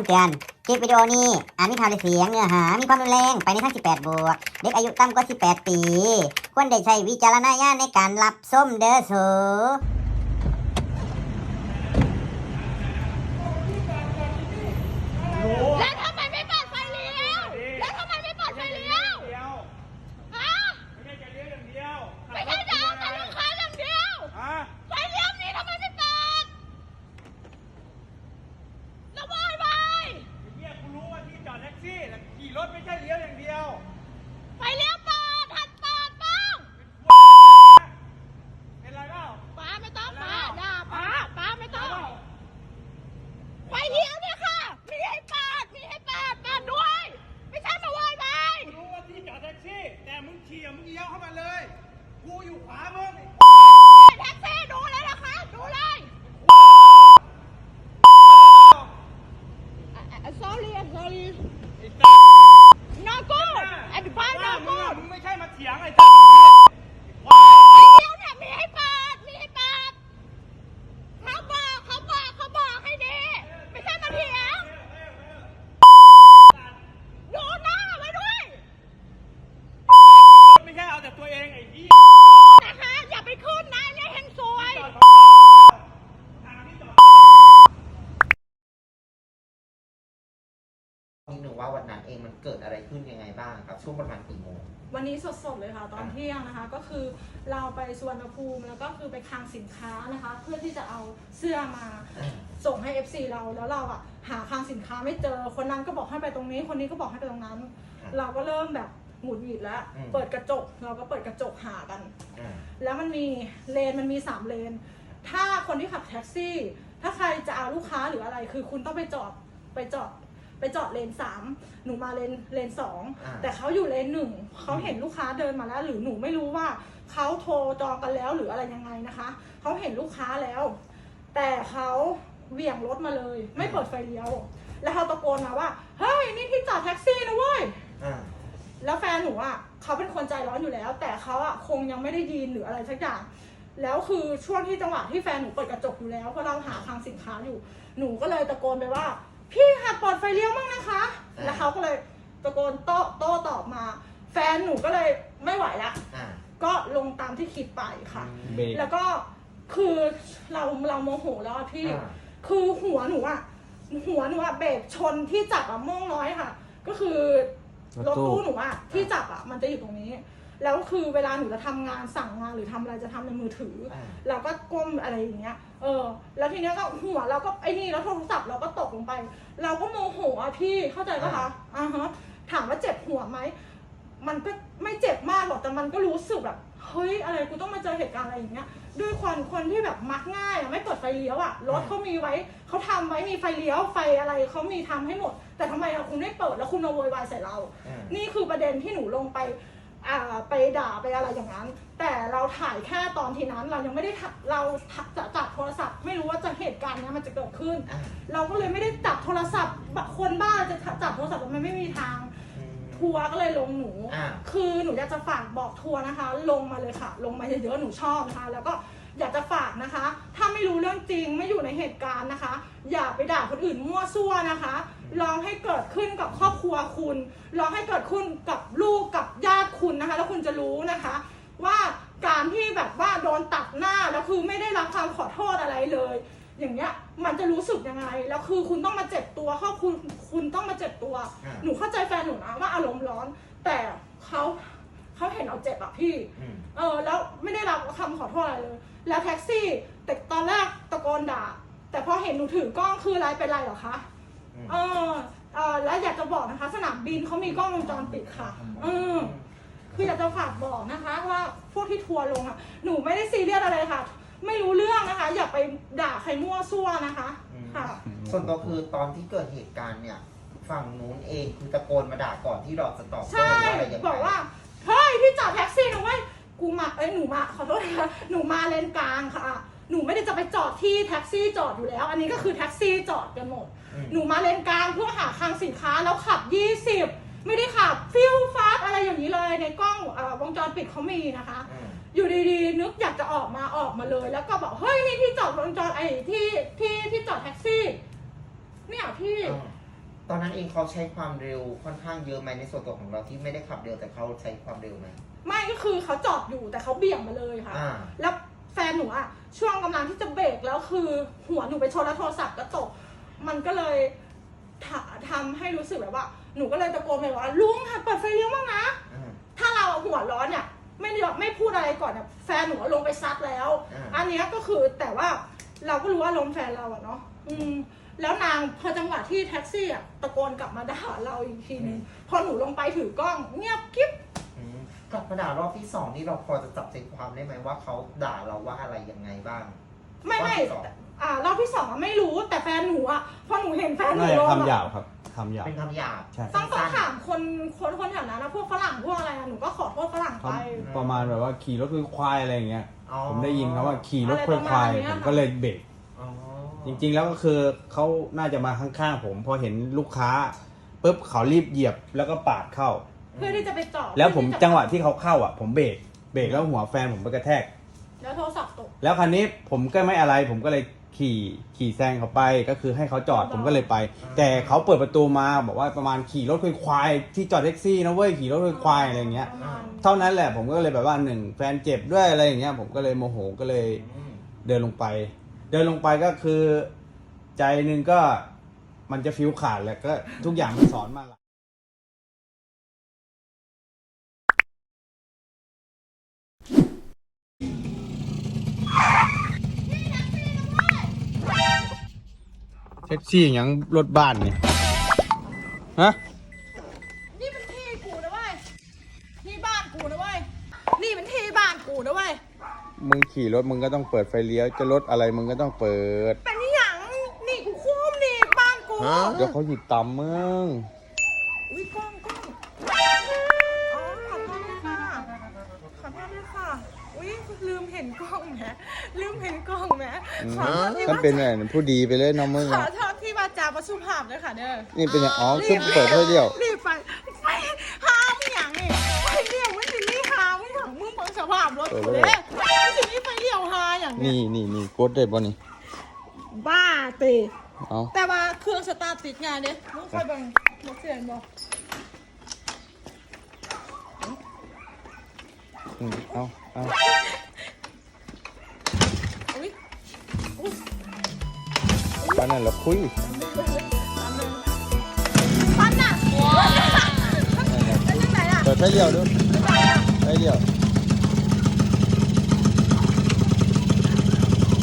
ำเตือนคลิปวิดีโอนี้อาจมีภาพและเสียงเนื้อหา มีความรุนแรงไปในทาง18 บวก เด็กอายุต่ำกว่า 18 ปี ควรได้ใช้วิจารณญาณในการรับส้มเด้อสู แล้วทำไมไม่เปิดไฟเลี้ยว แล้วทำไมไม่เปิดไฟเลี้ยว เดียว ฮะ ไม่ใช่จะเลี้ยวอย่างเดียว ไม่ใช่จะเอาแต่ลูกค้าอย่างเดียว ฮะ ไฟเลี้ยวนี้ทำไมไม่เปิดแล้ววายวาย ไอ้เหี้ยกูรู้ว่าที่จอดแท็กซี่แต่ขี่รถ ไม่ใช่เลี้ยวอย่างเดียวไฟเลี้ยวเปิดหัดเปิดบ้างเป็นไรเปล่าป้าไม่ต้องป้าด่าป้าป้าไม่ต้องไฟเลี้ยวเนี่ยค่ะ มีให้เปิดมีให้เปิดเปิดด้วย ไม่ใช่มาวายวายกูรู้ว่าที่จอดแท็กซี่ แต่มึงขี่อะมึงเลี้ยวเข้ามาเลย กูอยู่ขวามึง เถียงดูหน้าไว้ด้วยไม่ใช่เอาแต่ตัวเองไอ้หนะคะอย่าไปขึ้นนะนี่ยเฮงซวยจอดของทางที่จอดนิดนึงว่าวันนั้นเองมันเกิดอะไรขึ้นยัง ไงบ้างครับช่วงประมาณกี่โมง วันนี้สดๆเลยค่ะ ตอนเที่ยงนะคะ ก็คือเราไปสวนภูมิแล้วก็คือไปคลังสินค้านะคะ เพื่อที่จะเอาเสื้อมาส่งให้ FC เราแล้วเราอะหาคลังสินค้าไม่เจอ คนนั้นก็บอกให้ไปตรงนี้ คนนี้ก็บอกให้ไปตรงนั้นครับเราก็เริ่มแบบหงุดหงิดแล้ว อืม เปิดกระจกเราก็เปิดกระจกหากัน อ่า แล้วมันมีเลนมันมีสามเลน ถ้าคนที่ขับแท็กซี่ ถ้าใครจะเอาลูกค้าหรืออะไร คือคุณต้องไปจอดไปจอด ไปจอดเลนสามหนูมาเลนเลนสองอ่า แต่เขาอยู่เลนหนึ่งเขาเห็นลูกค้าเดินมาแล้ว หรือหนูไม่รู้ว่าเขาโทรจองกันแล้วหรืออะไรยังไงนะคะเขาเห็นลูกค้าแล้ว แต่เขาเหวี่ยงรถมาเลย ไม่เปิดไฟเลี้ยว แล้วเขาตะโกนมาว่าเฮ้ยนี่ที่จอดแท็กซี่นะเว้ย อ่า แล้วแฟนหนูอะเขาเป็นคนใจร้อนอยู่แล้ว แต่เขาอะคงยังไม่ได้ยินหรืออะไรสักอย่าง แล้วคือช่วงที่จังหวะที่แฟนหนูเปิดกระจกอยู่แล้วเพราะเราหาทางสินค้าอยู่ หนูก็เลยตะโกนไปว่า พี่หัดเปิดไฟเลี้ยวมั่งนะคะ อ่า แล้วเขาก็เลยตะโกนโต้โต้ตอบมา แฟนหนูก็เลยไม่ไหวละ อ่า ก็ลงตามที่คิดไปค่ะ เบรก แล้วก็คือเราเราโมโหแล้วอะพี่ อ่า คือหัวหนูอะหัวหนูอะเบรกชนที่จับอะโม่งน้อยค่ะ ก็คือรถตู้หนูอะที่จับอะมันจะอยู่ตรงนี้ แล้วคือเวลาหนูจะทำงานสั่งงานหรือทำอะไรจะทำในมือถืออ่าเราก็ก้มอะไรอย่างเงี้ย เออ แล้วทีเนี้ยก็หัวเราก็ไอ้นี่แล้วโทรศัพท์เราก็ตกลงไป เราก็โมโหอะพี่เข้าใจปะคะอ่าฮะถามว่าเจ็บหัวไหมมันก็ไม่เจ็บมากหรอกแต่มันก็รู้สึกแบบเฮ้ยอะไรกูต้องมาเจอเหตุการณ์อะไรอย่างเงี้ยด้วยความคนที่แบบมักง่ายอะไม่เปิดไฟเลี้ยวอะรถเขามีไว้เขาทำไว้มีไฟเลี้ยวไฟอะไรเขามีทำให้หมด แต่ทำไมเราคุณไม่เปิดแล้วคุณมาโวยวายใส่เราอ่านี่คือประเด็นที่หนูลงไปอ่า ไปด่าไปอะไรอย่างนั้น แต่เราถ่ายแค่ตอนทีนั้นเรายังไม่ได้ถ่าเราจะจับโทรศัพท์ ไม่รู้ว่าจะเหตุการณ์เนี้ยมันจะเกิดขึ้นอ่าเราก็เลยไม่ได้จับโทรศัพท์คนบ้าจะจับโทรศัพท์มันไม่มีทางอืมทัวร์ก็เลยลงหนูอ่าคือหนูอยากจะฝากบอกทัวร์นะคะ ลงมาเลยค่ะ ลงมาเยอะๆหนูชอบนะคะ แล้วก็อยากจะฝากนะคะ ถ้าไม่รู้เรื่องจริงไม่อยู่ในเหตุการณ์นะคะ อย่าไปด่าคนอื่นมั่วซั่วนะคะ ลองให้เกิดขึ้นกับครอบครัวคุณ ลองให้เกิดขึ้นกับลูกกับญาติคุณนะคะ แล้วคุณจะรู้นะคะ ว่าการที่แบบว่าโดนตัดหน้าแล้วคือไม่ได้รับความขอโทษอะไรเลย อย่างเงี้ยมันจะรู้สึกยังไง แล้วคือคุณต้องมาเจ็บตัวครอบคุณคุณต้องมาเจ็บตัว อ่า หนูเข้าใจแฟนหนูนะว่าอารมณ์ร้อน แต่เขาเขาเห็นเราเจ็บอะพี่ อืม เออแล้วไม่ได้รับคำขอโทษอะไรเลย แล้วแท็กซี่ แต่ตอนแรกตะโกนด่า แต่พอเห็นหนูถือกล้องคืออะไรเป็นไรเหรอคะ อืม เออเออแล้วอยาก จะบอกนะคะ สนามบินเขามีกล้องวงจรปิดค่ะเออคืออยากจะฝากบอกนะคะ ว่าพวกที่ทัวร์ลงอะหนูไม่ได้ซีเรียสอะไรค่ะ ไม่รู้เรื่องนะคะ อย่าไปด่าใครมั่วซั่วนะคะอืมค่ะ ส่วนตัวคือตอนที่เกิดเหตุการณ์เนี่ย ฝั่งนู้นเองคือตะโกนมาด่าก่อนที่เราจะตอบโต้ใช่ว่าอะไรยังไงบอกว่าเฮ้ยที่จอดแท็กซี่นะเว้ยกูมาเอ้ยหนูมาขอโทษนะคะหนูมาเลนกลางค่ะ หนูไม่ได้จะไปจอดที่แท็กซี่จอดอยู่แล้ว อันนี้ก็คือแท็กซี่จอดกันหมด อืม หนูมาเลนกลางเพื่อหาคลังสินค้าแล้วขับ 20 ไม่ได้ขับฟิลฟาสอะไรอย่างนี้เลยในกล้องเอ่อวงจรปิดเขามีนะคะ อืมอยู่ดีๆ นึกอยากจะออกมาออกมาเลย แล้วก็บอกเฮ้ยนี่ที่จอดวงจรไอ้ที่ที่ที่จอดแท็กซี่เนี่ยพี่อืมตอนนั้นเองเขาใช้ความเร็วค่อนข้างเยอะไหมในส่วนตัวของเราที่ไม่ได้ขับเร็วแต่เขาใช้ความเร็วไหมไม่ก็คือเขาจอดอยู่แต่เขาเบี่ยงมาเลยค่ะ อ่า แล้วแฟนหนูอะ ช่วงกำลังที่จะเบรกแล้วคือหัวหนูไปชนแล้วโทรศัพท์ก็ตก มันก็เลยทำทำให้รู้สึกแบบว่า หนูก็เลยตะโกนไปว่าลุงค่ะเปิดไฟเลี้ยวบ้างนะ อ่า ถ้าเราหัวร้อนเนี่ยไม่ได้ไม่พูดอะไรก่อนเนี่ยแฟนหนูอะลงไปซัดแล้ว อ่า อันเนี้ยก็คือแต่ว่าเราก็รู้ว่าลมณ์แฟนเราอะเนาะอืม แล้วนางพอจังหวะที่แท็กซี่อะตะโกนกลับมาด่าเราอีกทีนึงพอหนูลงไปถือกล้องเงียบกิ๊บอืม กลับมาด่ารอบที่สองนี่เราพอจะจับใจความได้ไหมว่าเขาด่าเราว่าอะไรยังไงบ้างไม่ไม่รอบที่สองอ่ารอบที่สองอะไม่รู้แต่แฟนหนูอะพอหนูเห็นแฟนหนูน่าจะลงคำหยาอะบครับคำหยาบ เป็นคำหยาบ ใช่ต้องต้องสั้นๆถามคนคนคนแถวนั้นนะพวกฝรั่งพวกอะไรอะหนูก็ขอโทษฝรั่งเขาไปประมาณแบบว่าขี่รถคุยควายอะไรอย่างเงี้ย อ๋อ ผมได้ยินเขาว่าขี่รถคุยควายอะไรประมาณเนี้ย ผมก็เลยเบรก อ๋อจริงๆแล้วก็คือเขาน่าจะมาข้างๆผม พอเห็นลูกค้าปุ๊บเขารีบเหยียบแล้วก็ปาดเข้า เพื่อที่จะไปจอดแล้วผมเพื่อที่จังหวะที่เขาเข้าอะ ผมเบรกเบรกแล้วหัวแฟนผมไปกระแทก แล้วโทรศัพท์ตก แล้วคันนี้ผมก็ไม่อะไร ผมก็เลยขี่ขี่แซงเขาไปก็คือให้เขาจอดผมก็เลยไป แต่เขาเปิดประตูมาบอกว่าประมาณขี่รถคุยควายที่จอดแท็กซี่นะเว้ยขี่รถคุยควายอะไรอย่างเงี้ยประมาณเท่านั้นแหละผมก็เลยแบบว่าหนึ่งแฟนเจ็บด้วยอะไรอย่างเงี้ย ผมก็เลยโมโหก็เลยอืมเดินลงไป เดินลงไปก็คือ ใจหนึ่งก็มันจะฟิวขาดแหละก็ทุกอย่างมันสอนมา ละแท็กซี่อย่างรถบ้านนี่ฮะ นี่เป็นที่กูนะเว้ยที่บ้านกูนะเว้ย นี่เป็นที่บ้านกูนะเว้ย มึงขี่รถมึงก็ต้องเปิดไฟเลี้ยว จะรถอะไรมึงก็ต้องเปิด เป็นนี่หยังนี่กูคุ้มนี่บ้านกู เดี๋ยวเขาหยิบตำมึง อุ้ยกล้อง ยลืมเห็นกล้องแหมลืมเห็นกล้องแหมขอโทษที่มันว่าเป็นแบบผู้ดีไปเลยเน้องมึงขออะโทษที่ว่าจาประสุภาพด้วยค่ะเด้อนี่เป็นอย่างอ๋อคือเปิดไฟเดียวรีบไปไปห้ามอหย่างนี่ไฟเลี้ยวไม่สินี่หาไม่หยังมึงเบิ่งสภาพรถกูเด้ไม่สินี่ไฟเลี้ยวหาอย่างเนี้นี่ยนี่นี่กดได้ป่ะนี่บ้าติเอาแต่ว่าเครื่องสตาร์ทติดงานเด้มึงคอยเบิ่งบ่เสียนบ่อืมเอา เอาอุ้ยตอนนั้นเราคุยฟันน่ะเป็นยังไงล่ะเปิดไฟเดียวดูไฟเดียว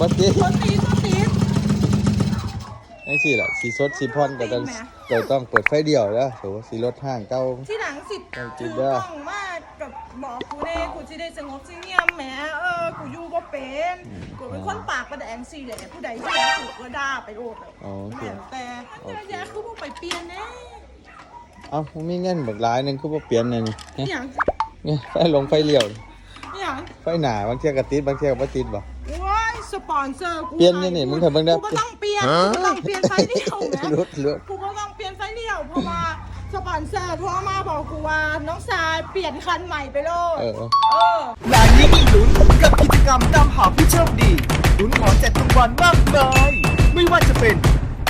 บัดนี้รถตีรถ ตีไอ้สิล่ะสีสดสีพอนก็ต้องติดไหมก็ต้องเปิดไฟเดียวแล้วโหสีรถห้างเก้า ที่หลังสิเอาจริถืงอเด้กอล้องมากกับบอกกูเด้กูจะได้สงบสิเงียบแหมเออกูอยู่ก็เป็นกูเป็นคนปากประแดงสิแหละผู้ใดที่รักกูก็ด่าไปโอดเลยอ๋อโอเคแม่แต่แต่ยาคือพวกไปเปลี่ยนแน่เอ้ามึงมีเงินบักหลายหนึงคือบ่เปลี่ยนเลยนี่อหย่างเนี่ยไฟลงไฟเลี้ยว อหย่างไฟหนาบางเที่ยก็ติดบางเที่ยก็บ่ติดบ่ว้ายส ปอนเซอร์กูเปลี่ยนยังนี่มึงเคยเบิ่งได้กูก็ต้องเปลี่ยนกูก็ต้องเปลี่ยนไฟเดียวแหมรถรถกูก็ต้องเปลี่ยนไฟเดียวเพราะว่าสปอนเซอร์โทรมาบอกกูว่าน้องสายเปลี่ยนคันใหม่ไปโลดเออ เออ งานนี้มีลุ้นกับกิจกรรมตามหาผู้โชคดีลุ้นของแจกรางวัลมากมาย ไม่ว่าจะเป็น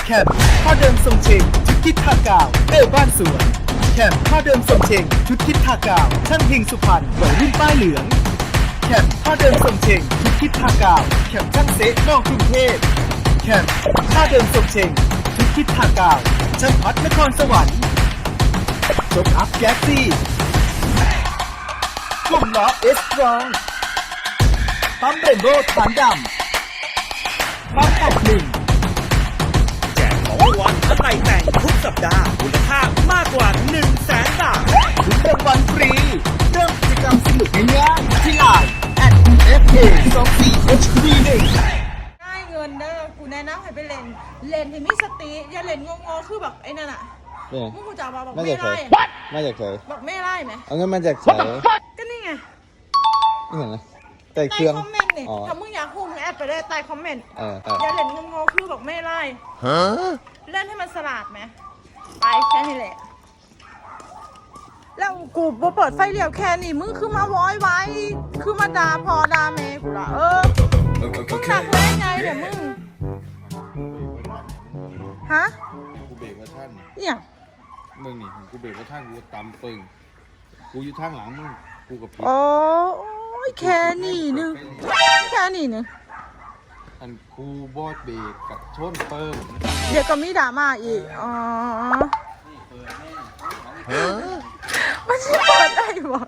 แคมผ้าเดิมทรงเชงชุดคิดทากาวเออบ้านสวน แคมผ้าเดิมทรงเชงชุดคิดทากาวช่างพิงสุพรรณวัยรุ่นป้ายเหลือง แคมผ้าเดิมทรงเชงชุดคิดทางกาวแคมป์ช่างเซ็นอกกรุงเทพแคมผ้าเดิมทรงเชงชุดคิดทางกาวช่างพัดนครสวรรค์จบอัพแก๊สซี่กลุ่มล้อเอสตรองปั๊มเรนโบว์ฐานดำปั๊มแปดหนึ่งแจกของรางวัลอะไรแต่งทุกสัปดาห์มูลค่ามากกว่า1 0 0 0 0แสนบาท ติอย่าเล่นงงๆคือแบบไอ้นั่นอะเนี่ยมึงกูจะบอกบอกมาไม่จากไหนไล่อะมาจากไหนบอกไม่ไล่ไหมเอาเงินมาจากไหนก็นี่ไงนี่เหรอนะใต้เคใต้รื่อง คอมเมนต์นี่อ๋อ ถ้ามึงอยากฮู้มึงแอดไปได้ใต้คอมเมนต์เออเอออย่าเล่นงงๆคือบอกไม่ไล่เล่นให้มันสลาดไหมไปแค่นี้แหละ แล้วกูบ่เปิดไฟเลี้ยวแค่นี้มึงคือมาว้อยไว้ คือมาด่าพอด่าแม่กูละเออ มึงหนักได้ไงเดี๋ยวมึง ฮะกูเบรกมาท่านเนี่ยมึงนี่กูเบรกกระทั่งกูตำปึงกูอยู่ทางหลังมึงกูกับพี่โอ้ยแค่นี้นึงแค่นี้นึงอันกูบอดเบรกกับชนเปิงเดี๋ยวก็มีดราม่าอีกอ๋อมันจะเปิดได้บ่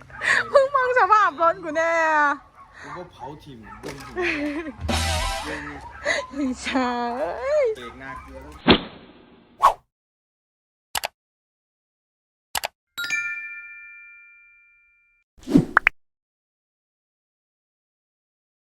เพิ่งมองสภาพรถกูแน่ กูก็เผาถิ่มบนอยู่ไม่ใช่เบรกหน้าเกลือแล้ว